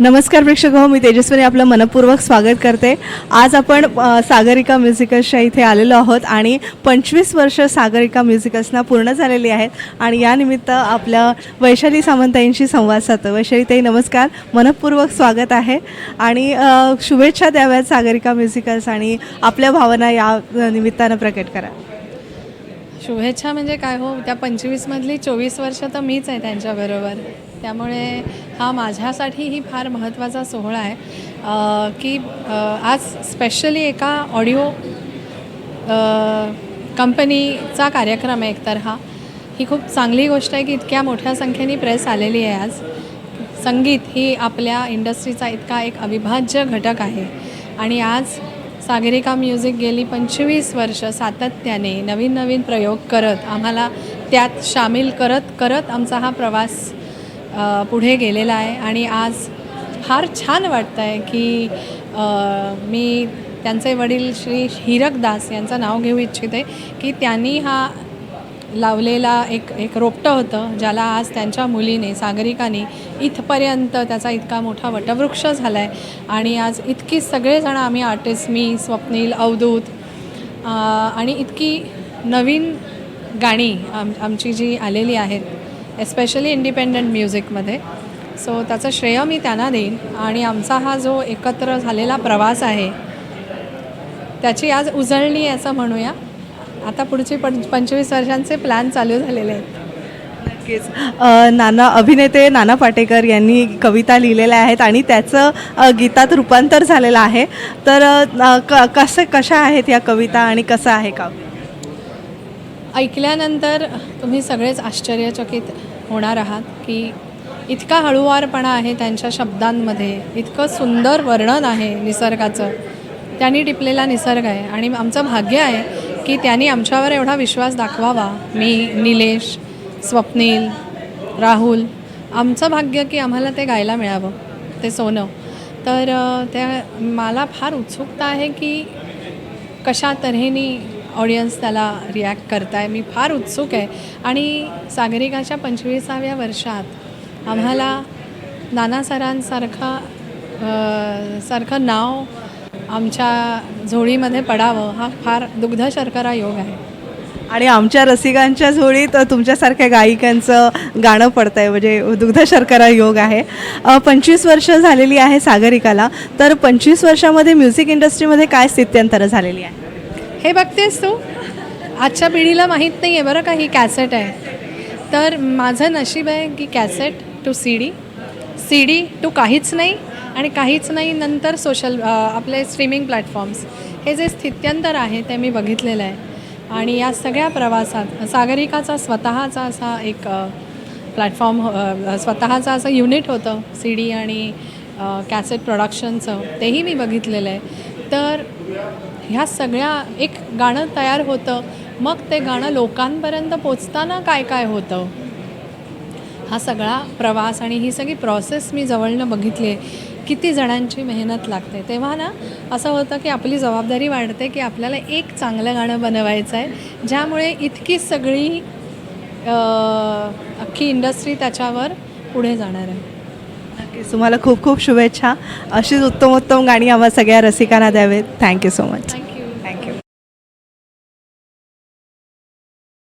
नमस्कार प्रेक्षक हो मी तेजस्विनी आपलं मनपूर्वक स्वागत करते. आज आपण सागरिका म्युझिकल्सच्या इथे आलेलो आहोत आणि पंचवीस वर्ष सागरिका म्युझिकल्सना पूर्ण झालेली आहेत आणि यानिमित्त आपल्या वैशाली सामंताईंशी संवाद साधतो. वैशालीताई नमस्कार. मनपूर्वक स्वागत आहे. आणि शुभेच्छा द्याव्यात सागरिका म्युझिकल्स आणि आपल्या भावना या निमित्तानं प्रकट करा. शुभेच्छा म्हणजे काय हो? त्या पंचवीसमधली चोवीस वर्ष तर मीच आहे त्यांच्याबरोबर. त्यामुळे हा माझ्यासाठी ही फार महत्त्वाचा सोहळा आहे. की आज स्पेशली एका ऑडिओ कंपनीचा कार्यक्रम आहे एकतर हा. ही खूप चांगली गोष्ट आहे की इतक्या मोठ्या संख्येने प्रेस आलेली आहे आज. संगीत ही आपल्या इंडस्ट्रीचा इतका एक अविभाज्य घटक आहे. आणि आज सागरिका म्युझिक गेली पंचवीस वर्ष सातत्याने नवीन नवीन प्रयोग करत आम्हाला त्यात सामील करत करत आमचा हा प्रवास पुढे गेलेला आहे आणि आज फार छान वाटतं आहे की मी त्यांचे वडील श्री हिरक दास यांचं नाव घेऊ इच्छिते की त्यांनी हा लावलेला एक एक रोपटं होतं ज्याला आज त्यांच्या मुलीने सागरिकाने इथपर्यंत त्याचा इतका मोठा वटवृक्ष झाला आहे आणि आज इतकी सगळेजण आम्ही आर्टिस्ट मी स्वप्नील अवधूत आणि इतकी नवीन गाणी आम आमची जी आलेली आहेत एस्पेशली इंडिपेंडंट म्युझिकमध्ये सो त्याचं श्रेय मी त्यांना देईन. आणि आमचा हा जो एकत्र झालेला प्रवास आहे त्याची आज उजळणी आहे असं म्हणूया. आता पुढचे पं पंचवीस वर्षांचे प्लॅन चालू झालेले आहेत. नक्कीच. नाना अभिनेते नाना पाटेकर यांनी कविता लिहिलेल्या आहेत आणि त्याचं गीतात रूपांतर झालेलं आहे. तर क कसं कशा आहेत या कविता आणि कसं आहे का? ऐकल्यानंतर तुम्ही सगळेच आश्चर्यचकित होणार आहात की इतका हळुवारपणा आहे त्यांच्या शब्दांमध्ये इतकं सुंदर वर्णन आहे निसर्गाचं. त्यांनी टिपलेला निसर्ग आहे आणि आमचं भाग्य आहे की त्यांनी आमच्यावर एवढा विश्वास दाखवावा. मी निलेश स्वप्नील राहुल आमचं भाग्य की आम्हाला ते गायला मिळावं ते सोनं. तर त्या मला फार उत्सुकता आहे की कशा तऱ्हेने ऑडियन्स त्याला रिॲक्ट करताय. मी फार उत्सुक आहे. आणि सागरिकाच्या पंचवीसाव्या वर्षात आम्हाला नाना सरांसारखा सारखं नाव आमच्या झोळीमध्ये पडावं हा फार दुग्ध शर्करा योग आहे. आणि आमच्या रसिकांच्या झोळीत तुमच्यासारख्या गायिकांचं गाणं पडतं आहे म्हणजे दुग्ध शर्करा योग आहे. पंचवीस वर्ष झालेली आहे सागरिकाला. तर पंचवीस वर्षामध्ये म्युझिक इंडस्ट्रीमध्ये काय स्थित्यंतरं झालेली आहे? हे बघतेस तू? आजच्या पिढीला माहीत नाही आहे बरं का ही कॅसेट आहे. तर माझं नशीब आहे की cassette to C D. C D to काहीच नाही आणि काहीच नाही नंतर सोशल आपले स्ट्रीमिंग प्लॅटफॉर्म्स. हे जे स्थित्यंतर आहे ते मी बघितलेलं आहे. आणि या सगळ्या प्रवासात सागरिकाचा स्वतःचा असा एक प्लॅटफॉर्म स्वतःचं असं युनिट होतं सी डी आणि कॅसेट प्रोडक्शनचं तेही मी बघितलेलं आहे. तर ह्या सगळ्या एक गाणं तयार होतं. मग ते गाणं लोकांपर्यंत पोचताना काय काय होतं? हा सगळा प्रवास आणि ही सगळी प्रोसेस मी जवळनं बघितली आहे. किती जणांची मेहनत लागते. तेव्हा ना असं होतं की आपली जबाबदारी वाढते की आपल्याला एक चांगलं गाणं बनवायचं आहे. ज्यामुळे इतकी सगळी अख्खी इंडस्ट्री त्याच्यावर पुढे जाणार आहे. तुम्हाला खूप खूप शुभेच्छा. अशीच उत्तम उत्तम गाणी आम्हाला सगळ्या रसिकांना द्यावेत. Thank you so much